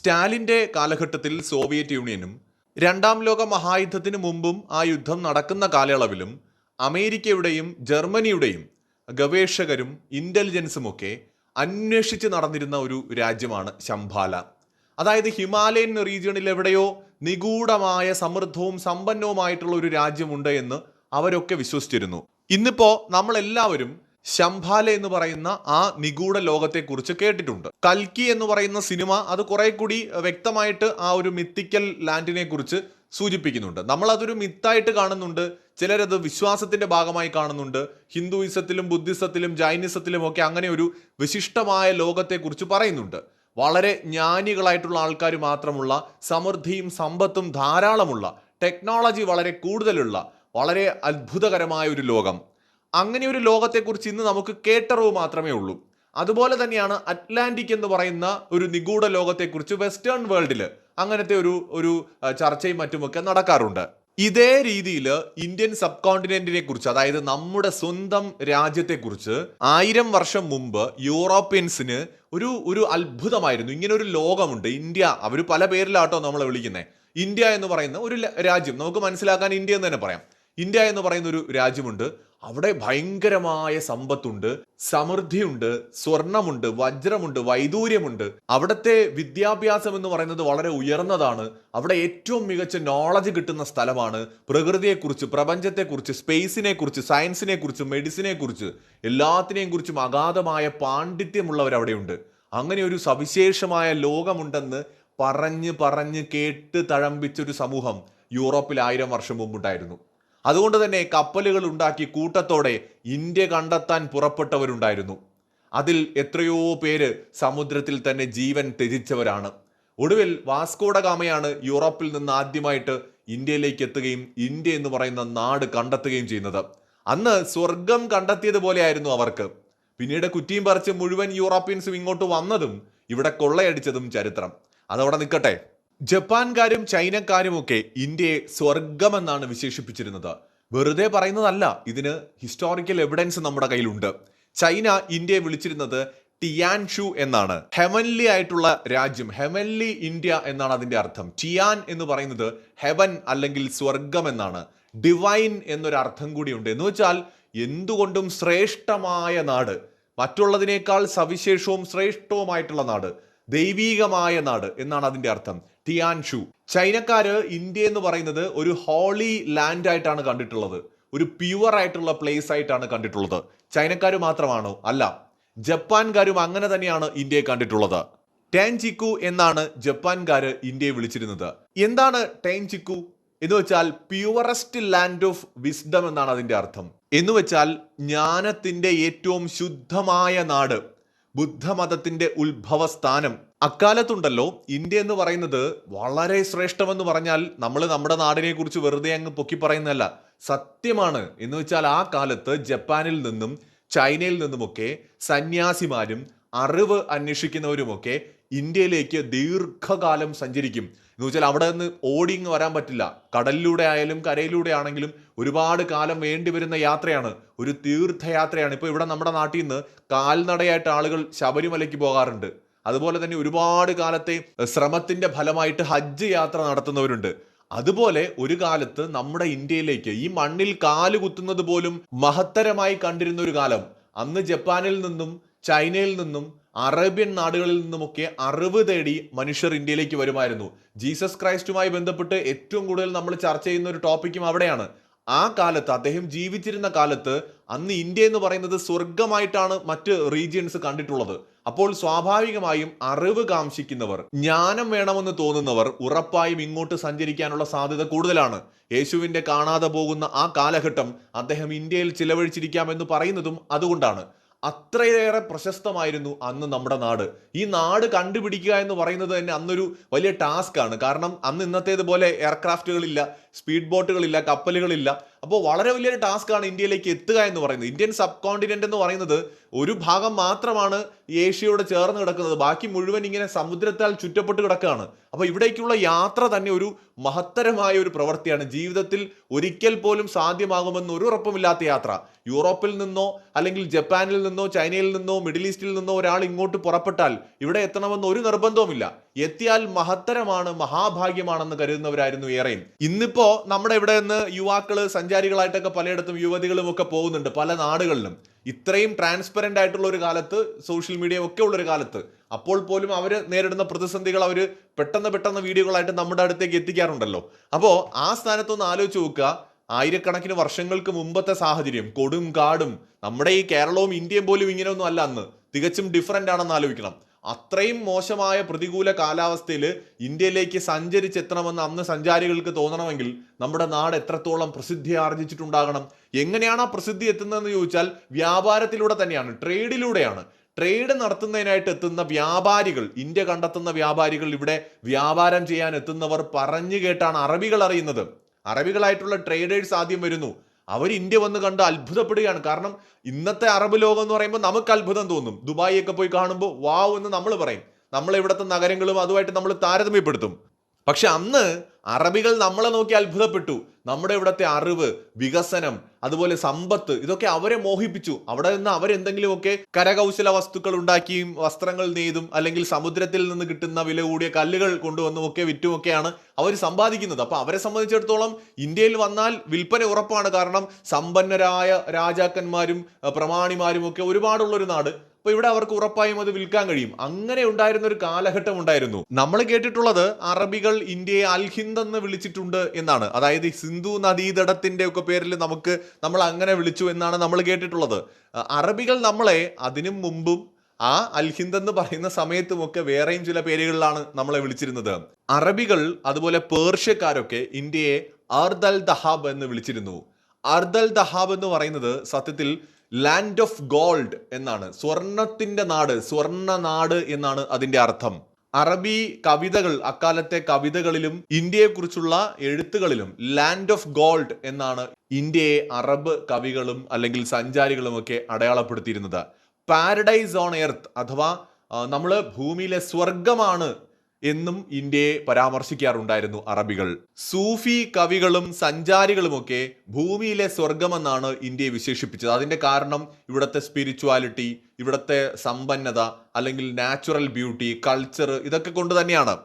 സ്റ്റാലിന്റെ കാലഘട്ടത്തിൽ സോവിയറ്റ് യൂണിയനും രണ്ടാം ലോക മഹായുദ്ധത്തിന് മുമ്പും ആ യുദ്ധം നടക്കുന്ന കാലയളവിലും അമേരിക്കയുടെയും ജർമ്മനിയുടെയും ഗവേഷകരും ഇന്റലിജൻസും ഒക്കെ അന്വേഷിച്ച് നടന്നിരുന്ന ഒരു രാജ്യമാണ് ശംഭാല. അതായത് ഹിമാലയൻ റീജിയണിൽ എവിടെയോ നിഗൂഢമായ സമൃദ്ധവും സമ്പന്നവുമായിട്ടുള്ള ഒരു രാജ്യമുണ്ട് എന്ന് അവരൊക്കെ വിശ്വസിച്ചിരുന്നു. ഇന്നിപ്പോൾ നമ്മളെല്ലാവരും ശംഭാല എന്ന് പറയുന്ന ആ നിഗൂഢ ലോകത്തെക്കുറിച്ച് കേട്ടിട്ടുണ്ട്. കൽക്കി എന്ന് പറയുന്ന സിനിമ അത് കുറെ കൂടി വ്യക്തമായിട്ട് ആ ഒരു മിത്തിക്കൽ ലാൻഡിനെ കുറിച്ച് സൂചിപ്പിക്കുന്നുണ്ട്. നമ്മൾ അതൊരു മിത്തായിട്ട് കാണുന്നുണ്ട്. ചിലരത് വിശ്വാസത്തിന്റെ ഭാഗമായി കാണുന്നുണ്ട്. ഹിന്ദുയിസത്തിലും ബുദ്ധിസത്തിലും ജൈനിസത്തിലും ഒക്കെ അങ്ങനെ ഒരു വിശിഷ്ടമായ ലോകത്തെക്കുറിച്ച് പറയുന്നുണ്ട്. വളരെ ജ്ഞാനികളായിട്ടുള്ള ആൾക്കാർ മാത്രമുള്ള സമൃദ്ധിയും സമ്പത്തും ധാരാളമുള്ള ടെക്നോളജി വളരെ കൂടുതലുള്ള വളരെ അത്ഭുതകരമായ ഒരു ലോകം അങ്ങനെ ഒരു ലോകത്തെക്കുറിച്ച് ഇന്ന് നമുക്ക് കേട്ടറിവ് മാത്രമേ ഉള്ളൂ. അതുപോലെ തന്നെയാണ് അറ്റ്ലാന്റിക് എന്ന് പറയുന്ന ഒരു നിഗൂഢ ലോകത്തെക്കുറിച്ച് വെസ്റ്റേൺ വേൾഡിൽ അങ്ങനത്തെ ഒരു ഒരു ചർച്ചയും മറ്റുമൊക്കെ നടക്കാറുണ്ട്. ഇതേ രീതിയിൽ ഇന്ത്യൻ സബ് കോണ്ടിനെന്റിനെ കുറിച്ച് അതായത് നമ്മുടെ സ്വന്തം രാജ്യത്തെക്കുറിച്ച് ആയിരം വർഷം മുമ്പ് യൂറോപ്യൻസിന് ഒരു ഒരു അത്ഭുതമായിരുന്നു. ഇങ്ങനെ ഒരു ലോകമുണ്ട്. ഇന്ത്യ അവർ പല പേരിലാട്ടോ നമ്മളെ വിളിക്കുന്നത് ഇന്ത്യ എന്ന് പറയുന്ന ഒരു രാജ്യം. നമുക്ക് മനസ്സിലാക്കാൻ ഇന്ത്യ എന്ന് തന്നെ പറയാം. ഇന്ത്യ എന്ന് പറയുന്ന ഒരു രാജ്യമുണ്ട്. അവിടെ ഭയങ്കരമായ സമ്പത്തുണ്ട്. സമൃദ്ധിയുണ്ട്. സ്വർണമുണ്ട്. വജ്രമുണ്ട്. വൈദൂര്യമുണ്ട്. അവിടുത്തെ വിദ്യാഭ്യാസം എന്ന് പറയുന്നത് വളരെ ഉയർന്നതാണ്. അവിടെ ഏറ്റവും മികച്ച നോളജ് കിട്ടുന്ന സ്ഥലമാണ് പ്രകൃതിയെക്കുറിച്ച് പ്രപഞ്ചത്തെക്കുറിച്ച് സ്പേസിനെ കുറിച്ച് സയൻസിനെ കുറിച്ച് മെഡിസിനെ കുറിച്ച് എല്ലാത്തിനെയും കുറിച്ചും അഗാധമായ പാണ്ഡിത്യമുള്ളവർ അവിടെയുണ്ട് അങ്ങനെ ഒരു സവിശേഷമായ ലോകമുണ്ടെന്ന് പറഞ്ഞ് പറഞ്ഞ് കേട്ട് തഴമ്പിച്ചൊരു സമൂഹം യൂറോപ്പിൽ ആയിരം വർഷം മുമ്പുണ്ടായിരുന്നു. അതുകൊണ്ട് തന്നെ കപ്പലുകൾ ഉണ്ടാക്കി കൂട്ടത്തോടെ ഇന്ത്യ കണ്ടെത്താൻ പുറപ്പെട്ടവരുണ്ടായിരുന്നു. അതിൽ എത്രയോ പേര് സമുദ്രത്തിൽ തന്നെ ജീവൻ ത്യജിച്ചവരാണ്. ഒടുവിൽ വാസ്കോഡ ഗാമയാണ് യൂറോപ്പിൽ നിന്ന് ആദ്യമായിട്ട് ഇന്ത്യയിലേക്ക് എത്തുകയും ഇന്ത്യ എന്ന് പറയുന്ന നാട് കണ്ടെത്തുകയും ചെയ്യുന്നത്. അന്ന് സ്വർഗം കണ്ടെത്തിയതുപോലെയായിരുന്നു അവർക്ക്. പിന്നീട് കുറ്റിയും പറിച്ച് മുഴുവൻ യൂറോപ്യൻസും ഇങ്ങോട്ട് വന്നതും ഇവിടെ കൊള്ളയടിച്ചതും ചരിത്രം. അതവിടെ നിൽക്കട്ടെ. ജപ്പാൻകാരും ചൈനക്കാരും ഒക്കെ ഇന്ത്യയെ സ്വർഗമെന്നാണ് വിശേഷിപ്പിച്ചിരുന്നത്. വെറുതെ പറയുന്നതല്ല ഇതിന് ഹിസ്റ്റോറിക്കൽ എവിഡൻസ് നമ്മുടെ കയ്യിലുണ്ട്. ചൈന ഇന്ത്യയെ വിളിച്ചിരുന്നത് ടിയാൻഷു എന്നാണ്. ഹെവൻലി ആയിട്ടുള്ള രാജ്യം ഹെവൻലി ഇന്ത്യ എന്നാണ് അതിന്റെ അർത്ഥം. ടിയാൻ എന്ന് പറയുന്നത് ഹെവൻ അല്ലെങ്കിൽ സ്വർഗം എന്നാണ്. ഡിവൈൻ എന്നൊരു അർത്ഥം കൂടിയുണ്ട് എന്ന് വെച്ചാൽ എന്തുകൊണ്ടും ശ്രേഷ്ഠമായ നാട്. മറ്റുള്ളതിനേക്കാൾ സവിശേഷവും ശ്രേഷ്ഠവുമായിട്ടുള്ള നാട്. ദൈവീകമായ നാട് എന്നാണ് അതിന്റെ അർത്ഥം. ടിയാൻഷു ചൈനക്കാര് ഇന്ത്യ എന്ന് പറയുന്നത് ഒരു ഹോളി ലാൻഡ് ആയിട്ടാണ് കണ്ടിട്ടുള്ളത്. ഒരു പ്യുവർ ആയിട്ടുള്ള പ്ലേസ് ആയിട്ടാണ് കണ്ടിട്ടുള്ളത്. ചൈനക്കാർ മാത്രമാണോ? അല്ല. ജപ്പാൻകാരും അങ്ങനെ തന്നെയാണ് ഇന്ത്യയെ കണ്ടിട്ടുള്ളത്. ടാൻചിക്കു എന്നാണ് ജപ്പാൻകാര് ഇന്ത്യയെ വിളിച്ചിരുന്നത്. എന്താണ് ടാൻചിക്കു? എന്ന് വെച്ചാൽ പ്യുവറസ്റ്റ് ലാൻഡ് ഓഫ് വിസ്ഡം എന്നാണ് അതിന്റെ അർത്ഥം. എന്ന് വെച്ചാൽ ജ്ഞാനത്തിന്റെ ഏറ്റവും ശുദ്ധമായ നാട്. ബുദ്ധമതത്തിന്റെ ഉത്ഭവസ്ഥാനം. അക്കാലത്തുണ്ടല്ലോ ഇന്ത്യ എന്ന് പറയുന്നത് വളരെ ശ്രേഷ്ഠമെന്ന് പറഞ്ഞാൽ നമ്മൾ നമ്മുടെ നാടിനെ കുറിച്ച് വെറുതെ അങ്ങ് പൊക്കി പറയുന്നതല്ല. സത്യമാണ്. എന്ന് വെച്ചാൽ ആ കാലത്ത് ജപ്പാനിൽ നിന്നും ചൈനയിൽ നിന്നുമൊക്കെ സന്യാസിമാരും അറിവ് അന്വേഷിക്കുന്നവരുമൊക്കെ ഇന്ത്യയിലേക്ക് ദീർഘകാലം സഞ്ചരിക്കും. എന്ന് വെച്ചാൽ അവിടെ നിന്ന് ഓടിങ് വരാൻ പറ്റില്ല. കടലിലൂടെ ആയാലും കരയിലൂടെ ആണെങ്കിലും ഒരുപാട് കാലം വേണ്ടി വരുന്ന യാത്രയാണ്. ഒരു തീർത്ഥയാത്രയാണ്. ഇപ്പോൾ ഇവിടെ നമ്മുടെ നാട്ടിൽ നിന്ന് കാൽനടയായിട്ട് ആളുകൾ ശബരിമലയ്ക്ക് പോകാറുണ്ട്. അതുപോലെ തന്നെ ഒരുപാട് കാലത്തെ ശ്രമത്തിന്റെ ഫലമായിട്ട് ഹജ്ജ് യാത്ര നടത്തുന്നവരുണ്ട്. അതുപോലെ ഒരു കാലത്ത് നമ്മുടെ ഇന്ത്യയിലേക്ക് ഈ മണ്ണിൽ കാൽ കുത്തുന്നത് പോലും മഹത്തരമായി കണ്ടിരുന്ന ഒരു കാലം. അന്ന് ജപ്പാനിൽ നിന്നും ചൈനയിൽ നിന്നും അറേബ്യൻ നാടുകളിൽ നിന്നുമൊക്കെ അറിവ് തേടി മനുഷ്യർ ഇന്ത്യയിലേക്ക് വരുമായിരുന്നു. ജീസസ് ക്രൈസ്റ്റുമായി ബന്ധപ്പെട്ട് ഏറ്റവും കൂടുതൽ നമ്മൾ ചർച്ച ചെയ്യുന്ന ഒരു ടോപ്പിക്കും അവിടെയാണ്. ആ കാലത്ത് അദ്ദേഹം ജീവിച്ചിരുന്ന കാലത്ത് അന്ന് ഇന്ത്യ എന്ന് പറയുന്നത് സ്വർഗമായിട്ടാണ് മറ്റ് റീജിയൻസ് കണ്ടിട്ടുള്ളത്. അപ്പോൾ സ്വാഭാവികമായും അറിവ് കാംക്ഷിക്കുന്നവർ ജ്ഞാനം വേണമെന്ന് തോന്നുന്നവർ ഉറപ്പായും ഇങ്ങോട്ട് സഞ്ചരിക്കാനുള്ള സാധ്യത കൂടുതലാണ്. യേശുവിന്റെ കാണാതെ പോകുന്ന ആ കാലഘട്ടം അദ്ദേഹം ഇന്ത്യയിൽ ചിലവഴിച്ചിരിക്കാമെന്ന് പറയുന്നതും അതുകൊണ്ടാണ്. അത്രയേറെ പ്രശസ്തമായിരുന്നു അന്ന് നമ്മുടെ നാട്. ഈ നാട് കണ്ടുപിടിക്കുക എന്ന് പറയുന്നത് തന്നെ അന്നൊരു വലിയ ടാസ്ക് ആണ് കാരണം അന്ന് ഇന്നത്തേതുപോലെ എയർക്രാഫ്റ്റുകളില്ല സ്പീഡ് ബോട്ടുകളില്ല കപ്പലുകളില്ല. അപ്പോൾ വളരെ വലിയൊരു ടാസ്ക്കാണ് ഇന്ത്യയിലേക്ക് എത്തുക എന്ന് പറയുന്നത്. ഇന്ത്യൻ സബ് കോണ്ടിനെന്റ് എന്ന് പറയുന്നത് ഒരു ഭാഗം മാത്രമാണ് ഏഷ്യയോട് ചേർന്ന് കിടക്കുന്നത്. ബാക്കി മുഴുവൻ ഇങ്ങനെ സമുദ്രത്താൽ ചുറ്റപ്പെട്ട് കിടക്കുകയാണ്. അപ്പോൾ ഇവിടേക്കുള്ള യാത്ര തന്നെ ഒരു മഹത്തരമായ ഒരു പ്രവൃത്തിയാണ്. ജീവിതത്തിൽ ഒരിക്കൽ പോലും സാധ്യമാകുമെന്ന് ഒരു ഉറപ്പുമില്ലാത്ത യാത്ര. യൂറോപ്പിൽ നിന്നോ അല്ലെങ്കിൽ ജപ്പാനിൽ നിന്നോ ചൈനയിൽ നിന്നോ മിഡിൽ ഈസ്റ്റിൽ നിന്നോ ഒരാൾ ഇങ്ങോട്ട് പുറപ്പെട്ടാൽ ഇവിടെ എത്തണമെന്ന് ഒരു നിർബന്ധവുമില്ല. എത്തിയാൽ മഹത്തരമാണ് മഹാഭാഗ്യമാണെന്ന് കരുതുന്നവരായിരുന്നു ഏറെയും. ഇന്നിപ്പോ നമ്മുടെ ഇവിടെ നിന്ന് യുവാക്കൾ സഞ്ചാരികളായിട്ടൊക്കെ പലയിടത്തും യുവതികളും ഒക്കെ പോകുന്നുണ്ട് പല നാടുകളിലും. ഇത്രയും ട്രാൻസ്പെറന്റ് ആയിട്ടുള്ള ഒരു കാലത്ത് സോഷ്യൽ മീഡിയ ഒക്കെ ഉള്ളൊരു കാലത്ത് അപ്പോൾ പോലും അവർ നേരിടുന്ന പ്രതിസന്ധികൾ അവർ പെട്ടെന്ന് പെട്ടെന്ന് വീഡിയോകളായിട്ട് നമ്മുടെ അടുത്തേക്ക് എത്തിക്കാറുണ്ടല്ലോ. അപ്പോൾ ആ സ്ഥാനത്തൊന്ന് ആലോചിച്ച് നോക്കുക. ആയിരക്കണക്കിന് വർഷങ്ങൾക്ക് മുമ്പത്തെ സാഹചര്യം കൊടും കാടും നമ്മുടെ ഈ കേരളവും ഇന്ത്യയും പോലും ഇങ്ങനെയൊന്നും അല്ല അന്ന്. തികച്ചും ഡിഫറന്റ് ആണെന്ന് ആലോചിക്കണം. അത്രയും മോശമായ പ്രതികൂല കാലാവസ്ഥയിൽ ഇന്ത്യയിലേക്ക് സഞ്ചരിച്ചെത്തണമെന്ന് അന്ന് സഞ്ചാരികൾക്ക് തോന്നണമെങ്കിൽ നമ്മുടെ നാട് എത്രത്തോളം പ്രസിദ്ധി ആർജിച്ചിട്ടുണ്ടാകണം? എങ്ങനെയാണ് ആ പ്രസിദ്ധി എത്തുന്നതെന്ന് ചോദിച്ചാൽ വ്യാപാരത്തിലൂടെ തന്നെയാണ് ട്രേഡിലൂടെയാണ്. ട്രേഡ് നടത്തുന്നതിനായിട്ട് എത്തുന്ന വ്യാപാരികൾ ഇന്ത്യ കണ്ടെത്തുന്ന വ്യാപാരികൾ ഇവിടെ വ്യാപാരം ചെയ്യാൻ എത്തുന്നവർ പറഞ്ഞു കേട്ടാണ് അറബികൾ അറിയുന്നത്. അറബികളായിട്ടുള്ള ട്രേഡേഴ്സ് ആദ്യം വരുന്നു. അവർ ഇന്ത്യ വന്ന് കണ്ട് അത്ഭുതപ്പെടുകയാണ്. കാരണം ഇന്നത്തെ അറബ് ലോകം എന്ന് പറയുമ്പോൾ നമുക്ക് അത്ഭുതം തോന്നും. ദുബായിയൊക്കെ പോയി കാണുമ്പോൾ വാവ് എന്ന് നമ്മൾ പറയും. നമ്മൾ ഇവിടുത്തെ നഗരങ്ങളും അതുമായിട്ട് നമ്മൾ താരതമ്യപ്പെടുത്തും. പക്ഷെ അന്ന് അറബികൾ നമ്മളെ നോക്കി അത്ഭുതപ്പെട്ടു. നമ്മുടെ ഇവിടുത്തെ അറിവ് വികസനം അതുപോലെ സമ്പത്ത് ഇതൊക്കെ അവരെ മോഹിപ്പിച്ചു. അവിടെ നിന്ന് അവരെന്തെങ്കിലുമൊക്കെ കരകൗശല വസ്തുക്കൾ ഉണ്ടാക്കിയും വസ്ത്രങ്ങൾ നെയ്തും അല്ലെങ്കിൽ സമുദ്രത്തിൽ നിന്ന് കിട്ടുന്ന വില കൂടിയ കല്ലുകൾ കൊണ്ടുവന്നും ഒക്കെ വിറ്റുമൊക്കെയാണ് അവർ സമ്പാദിക്കുന്നത്. അപ്പൊ അവരെ സംബന്ധിച്ചിടത്തോളം ഇന്ത്യയിൽ വന്നാൽ വിൽപ്പന ഉറപ്പാണ്. കാരണം സമ്പന്നരായ രാജാക്കന്മാരും പ്രമാണിമാരും ഒക്കെ ഒരുപാടുള്ളൊരു നാട്. അപ്പൊ ഇവിടെ അവർക്ക് ഉറപ്പായും അത് വിൽക്കാൻ കഴിയും. അങ്ങനെ ഉണ്ടായിരുന്ന ഒരു കാലഘട്ടം ഉണ്ടായിരുന്നു. നമ്മൾ കേട്ടിട്ടുള്ളത് അറബികൾ ഇന്ത്യയെ അൽഹിന്ദ് എന്ന് വിളിച്ചിട്ടുണ്ട് എന്നാണ്. അതായത് സിന്ധു നദീതടത്തിന്റെ ഒക്കെ പേരിൽ നമുക്ക് നമ്മൾ അങ്ങനെ വിളിച്ചു എന്നാണ് നമ്മൾ കേട്ടിട്ടുള്ളത്. അറബികൾ നമ്മളെ അതിനും മുമ്പും ആ അൽഹിന്ദ് എന്ന് പറയുന്ന സമയത്തുമൊക്കെ വേറെയും ചില പേരുകളിലാണ് നമ്മളെ വിളിച്ചിരുന്നത്. അറബികൾ അതുപോലെ പേർഷ്യക്കാരൊക്കെ ഇന്ത്യയെ അർദൽ ദഹാബ് എന്ന് വിളിച്ചിരുന്നു. അർദൽ ദഹാബ് എന്ന് പറയുന്നത് സത്യത്തിൽ ലാൻഡ് ഓഫ് ഗോൾഡ് എന്നാണ്. സ്വർണത്തിന്റെ നാട് സ്വർണ നാട് എന്നാണ് അതിന്റെ അർത്ഥം. അറബി കവിതകൾ അക്കാലത്തെ കവിതകളിലും ഇന്ത്യയെക്കുറിച്ചുള്ള എഴുത്തുകളിലും ലാൻഡ് ഓഫ് ഗോൾഡ് എന്നാണ് ഇന്ത്യയെ അറബ് കവികളും അല്ലെങ്കിൽ സഞ്ചാരികളും ഒക്കെ അടയാളപ്പെടുത്തിയിരുന്നത്. പാരഡൈസ് ഓൺ എർത്ത് അഥവാ നമ്മൾ ഭൂമിയിലെ സ്വർഗമാണ് എന്നും ഇന്ത്യയെ പരാമർശിക്കാറുണ്ടായിരുന്നു അറബികൾ. സൂഫി കവികളും സഞ്ചാരികളുമൊക്കെ ഭൂമിയിലെ സ്വർഗമെന്നാണ് ഇന്ത്യയെ വിശേഷിപ്പിച്ചത്. അതിന്റെ കാരണം ഇവിടുത്തെ സ്പിരിച്വാലിറ്റി ഇവിടുത്തെ സമ്പന്നത അല്ലെങ്കിൽ നാച്ചുറൽ ബ്യൂട്ടി കൾച്ചർ ഇതൊക്കെ കൊണ്ട് തന്നെയാണ്.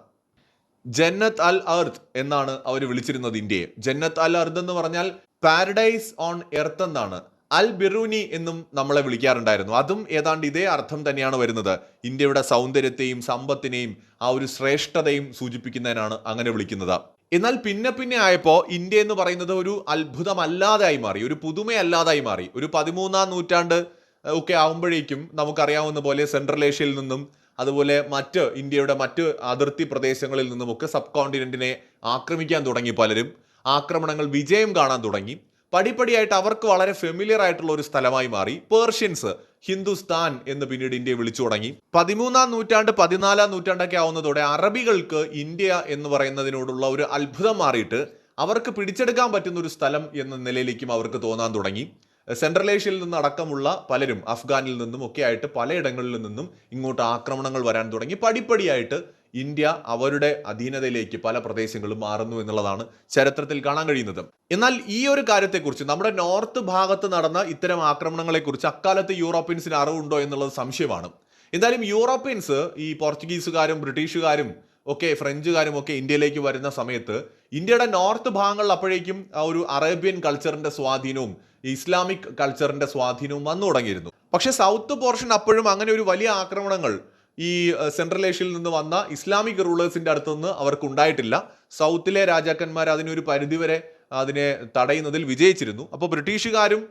ജന്നത്ത് അൽ അർത്ത് എന്നാണ് അവർ വിളിച്ചിരുന്നത് ഇന്ത്യയെ. ജന്നത്ത് അൽ അർത്ത് എന്ന് പറഞ്ഞാൽ പാരഡൈസ് ഓൺ എർത്ത് എന്നാണ്. അൽ ബിറൂനി എന്നും നമ്മളെ വിളിക്കാറുണ്ടായിരുന്നു. അതും ഏതാണ്ട് ഇതേ അർത്ഥം തന്നെയാണ് വരുന്നത്. ഇന്ത്യയുടെ സൗന്ദര്യത്തെയും സമ്പത്തിനെയും ആ ഒരു ശ്രേഷ്ഠതയും സൂചിപ്പിക്കുന്നതിനാണ് അങ്ങനെ വിളിക്കുന്നത്. എന്നാൽ പിന്നെ പിന്നെ ആയപ്പോൾ ഇന്ത്യ എന്ന് പറയുന്നത് ഒരു അത്ഭുതമല്ലാതായി മാറി. ഒരു പുതുമയല്ലാതായി മാറി. ഒരു പതിമൂന്നാം നൂറ്റാണ്ട് ഒക്കെ ആകുമ്പോഴേക്കും നമുക്കറിയാവുന്ന പോലെ സെൻട്രൽ ഏഷ്യയിൽ നിന്നും അതുപോലെ മറ്റ് ഇന്ത്യയുടെ മറ്റ് അതിർത്തി പ്രദേശങ്ങളിൽ നിന്നുമൊക്കെ സബ് കോണ്ടിനെ ആക്രമിക്കാൻ തുടങ്ങി പലരും. ആക്രമണങ്ങൾ വിജയം കാണാൻ തുടങ്ങി. പടിപ്പടിയായിട്ട് അവർക്ക് വളരെ ഫെമിലിയർ ആയിട്ടുള്ള ഒരു സ്ഥലമായി മാറി. പേർഷ്യൻസ് ഹിന്ദുസ്ഥാൻ എന്ന് പിന്നീട് ഇന്ത്യ വിളിച്ചു തുടങ്ങി. പതിമൂന്നാം നൂറ്റാണ്ട് പതിനാലാം നൂറ്റാണ്ടൊക്കെ ആവുന്നതോടെ അറബികൾക്ക് ഇന്ത്യ എന്ന് പറയുന്നതിനോടുള്ള ഒരു അത്ഭുതം മാറിയിട്ട് അവർക്ക് പിടിച്ചെടുക്കാൻ പറ്റുന്ന ഒരു സ്ഥലം എന്ന നിലയിലേക്കും അവർക്ക് തോന്നാൻ തുടങ്ങി. സെൻട്രൽ ഏഷ്യയിൽ നിന്ന് അടക്കമുള്ള പലരും അഫ്ഗാനിൽ നിന്നും ഒക്കെ ആയിട്ട് പലയിടങ്ങളിൽ നിന്നും ഇങ്ങോട്ട് ആക്രമണങ്ങൾ വരാൻ തുടങ്ങി. പടിപ്പടിയായിട്ട് ഇന്ത്യ അവരുടെ അധീനതയിലേക്ക് പല പ്രദേശങ്ങളും മാറുന്നു എന്നുള്ളതാണ് ചരിത്രത്തിൽ കാണാൻ കഴിയുന്നത്. എന്നാൽ ഈ ഒരു കാര്യത്തെക്കുറിച്ച് നമ്മുടെ നോർത്ത് ഭാഗത്ത് നടന്ന ഇത്തരം ആക്രമണങ്ങളെക്കുറിച്ച് അക്കാലത്ത് യൂറോപ്യൻസിന് അറിവുണ്ടോ എന്നുള്ളത് സംശയമാണ്. എന്തായാലും യൂറോപ്യൻസ് ഈ പോർച്ചുഗീസുകാരും ബ്രിട്ടീഷുകാരും ഒക്കെ ഫ്രഞ്ചുകാരും ഒക്കെ ഇന്ത്യയിലേക്ക് വരുന്ന സമയത്ത് ഇന്ത്യയുടെ നോർത്ത് ഭാഗങ്ങളിൽ അപ്പോഴേക്കും ഒരു അറേബ്യൻ കൾച്ചറിന്റെ സ്വാധീനവും ഇസ്ലാമിക് കൾച്ചറിന്റെ സ്വാധീനവും വന്നു തുടങ്ങിയിരുന്നു. പക്ഷെ സൗത്ത് പോർഷൻ അപ്പോഴും അങ്ങനെ ഒരു വലിയ ആക്രമണങ്ങൾ ഈ സെൻട്രൽ ഏഷ്യയിൽ നിന്ന് വന്ന ഇസ്ലാമിക് റൂളേഴ്സിന്റെ അടുത്തുനിന്ന് അവർക്ക് ഉണ്ടായിട്ടില്ല സൗത്തിലെ രാജാക്കന്മാർ അതിനൊരു പരിധിവരെ അതിനെ തടയുന്നതിൽ വിജയിച്ചിരുന്നു. അപ്പോൾ ബ്രിട്ടീഷുകാരും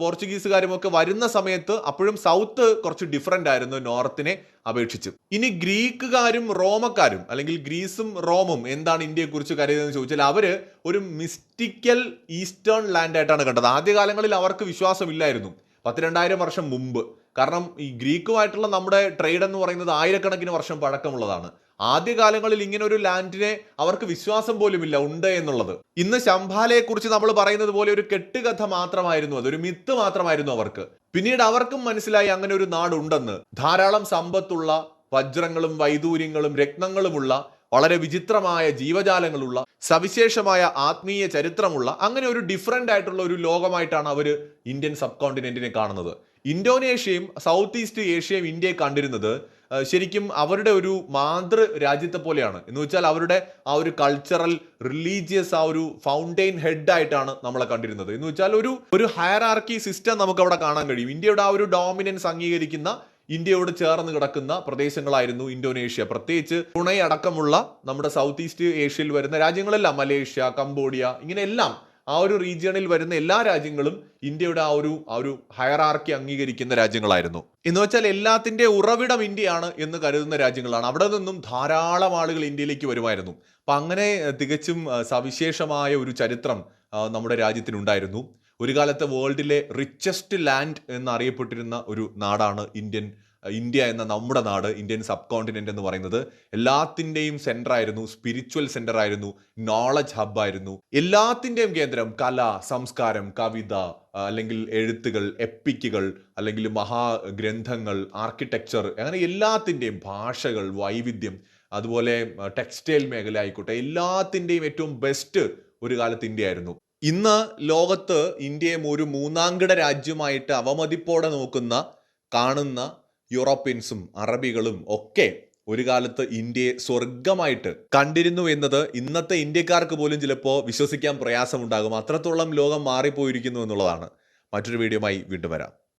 പോർച്ചുഗീസുകാരും ഒക്കെ വരുന്ന സമയത്ത് അപ്പോഴും സൗത്ത് കുറച്ച് ഡിഫറെന്റ് ആയിരുന്നു നോർത്തിനെ അപേക്ഷിച്ച്. ഇനി ഗ്രീക്കുകാരും റോമക്കാരും അല്ലെങ്കിൽ ഗ്രീസും റോമും എന്താണ് ഇന്ത്യയെക്കുറിച്ച് കരുതുന്നതെന്ന് ചോദിച്ചാൽ അവർ ഒരു മിസ്റ്റിക്കൽ ഈസ്റ്റേൺ ലാൻഡ് ആയിട്ടാണ് കണ്ടത്. ആദ്യകാലങ്ങളിൽ അവർക്ക് വിശ്വാസമില്ലായിരുന്നു. പത്തിരണ്ടായിരം വർഷം മുമ്പ്. കാരണം ഈ ഗ്രീക്കുമായിട്ടുള്ള നമ്മുടെ ട്രേഡ് എന്ന് പറയുന്നത് ആയിരക്കണക്കിന് വർഷം പഴക്കമുള്ളതാണ്. ആദ്യകാലങ്ങളിൽ ഇങ്ങനെ ഒരു ലാൻഡിനെ അവർക്ക് വിശ്വാസം പോലുമില്ല ഉണ്ട് എന്നുള്ളത്. ഇന്ന് ശംഭാലയെ കുറിച്ച് നമ്മൾ പറയുന്നത് പോലെ ഒരു കെട്ടുകഥ മാത്രമായിരുന്നു അത് ഒരു മിത്ത് മാത്രമായിരുന്നു അവർക്ക്. പിന്നീട് അവർക്കും മനസ്സിലായി അങ്ങനെ ഒരു നാടുണ്ടെന്ന്. ധാരാളം സമ്പത്തുള്ള വജ്രങ്ങളും വൈദൂര്യങ്ങളും രത്നങ്ങളുമുള്ള വളരെ വിചിത്രമായ ജീവജാലങ്ങളുള്ള സവിശേഷമായ ആത്മീയ ചരിത്രമുള്ള അങ്ങനെ ഒരു ഡിഫറെന്റ് ആയിട്ടുള്ള ഒരു ലോകമായിട്ടാണ് അവർ ഇന്ത്യൻ സബ് കോണ്ടിനെന്റിനെ കാണുന്നത്. ഇന്തോനേഷ്യയും സൗത്ത് ഈസ്റ്റ് ഏഷ്യയും ഇന്ത്യയെ കണ്ടിരുന്നത് ശരിക്കും അവരുടെ ഒരു മാതൃ രാജ്യത്തെ പോലെയാണ്. എന്ന് വെച്ചാൽ അവരുടെ ആ ഒരു കൾച്ചറൽ റിലീജിയസ് ആ ഒരു ഫൗണ്ടെയിൻ ഹെഡ് ആയിട്ടാണ് നമ്മളെ കണ്ടിരുന്നത്. എന്ന് വെച്ചാൽ ഒരു ഒരു ഹയറാർക്കി സിസ്റ്റം നമുക്ക് അവിടെ കാണാൻ കഴിയും. ഇന്ത്യയുടെ ആ ഒരു ഡോമിനൻസ് അംഗീകരിക്കുന്ന ഇന്ത്യയോട് ചേർന്ന് കിടക്കുന്ന പ്രദേശങ്ങളായിരുന്നു ഇന്തോനേഷ്യ. പ്രത്യേകിച്ച് പുണെ അടക്കമുള്ള നമ്മുടെ സൗത്ത് ഈസ്റ്റ് ഏഷ്യയിൽ വരുന്ന രാജ്യങ്ങളെല്ലാം മലേഷ്യ കംബോഡിയ ഇങ്ങനെ എല്ലാം ആ ഒരു റീജിയണിൽ വരുന്ന എല്ലാ രാജ്യങ്ങളും ഇന്ത്യയുടെ ആ ഒരു ആ ഒരു ഹയറാർക്കി അംഗീകരിക്കുന്ന രാജ്യങ്ങളായിരുന്നു. എന്ന് വെച്ചാൽ എല്ലാത്തിന്റെ ഉറവിടം ഇന്ത്യയാണ് എന്ന് കരുതുന്ന രാജ്യങ്ങളാണ്. അവിടെ നിന്നും ധാരാളം ആളുകൾ ഇന്ത്യയിലേക്ക് വരുമായിരുന്നു. അപ്പം അങ്ങനെ തികച്ചും സവിശേഷമായ ഒരു ചരിത്രം നമ്മുടെ രാജ്യത്തിനുണ്ടായിരുന്നു. ഒരു കാലത്തെ വേൾഡിലെ റിച്ചസ്റ്റ് ലാൻഡ് എന്നറിയപ്പെട്ടിരുന്ന ഒരു നാടാണ് ഇന്ത്യൻ ഇന്ത്യ എന്ന നമ്മുടെ നാട് ഇന്ത്യൻ സബ് കോണ്ടിനെന്റ് എന്ന് പറയുന്നത് എല്ലാത്തിന്റെയും സെന്റർ ആയിരുന്നു സ്പിരിച്വൽ സെന്റർ ആയിരുന്നു നോളജ് ഹബ് ആയിരുന്നു. എല്ലാത്തിന്റെയും കേന്ദ്രം കല സംസ്കാരം കവിത അല്ലെങ്കിൽ എഴുത്തുകൾ എപ്പിക്കുകൾ അല്ലെങ്കിൽ മഹാഗ്രന്ഥങ്ങൾ ആർക്കിടെക്ചർ അങ്ങനെ എല്ലാത്തിന്റെയും ഭാഷകൾ വൈവിധ്യം അതുപോലെ ടെക്സ്റ്റൈൽ മേഖല ആയിക്കോട്ടെ എല്ലാത്തിന്റെയും ഏറ്റവും ബെസ്റ്റ് ഒരു കാലത്ത് ഇന്ത്യ ആയിരുന്നു. ഇന്ന് ലോകത്ത് ഇന്ത്യയെ ഒരു മൂന്നാംകിട രാജ്യമായിട്ട് അവമതിപ്പോടെ നോക്കുന്ന കാണുന്ന യൂറോപ്യൻസും അറബികളും ഒക്കെ ഒരു കാലത്ത് ഇന്ത്യയെ സ്വർഗമായിട്ട് കണ്ടിരുന്നു എന്നത് ഇന്നത്തെ ഇന്ത്യക്കാർക്ക് പോലും ചിലപ്പോൾ വിശ്വസിക്കാൻ പ്രയാസമുണ്ടാകും. അത്രത്തോളം ലോകം മാറിപ്പോയിരിക്കുന്നു എന്നുള്ളതാണ്. മറ്റൊരു വീഡിയോയുമായി വീണ്ടും വരാം.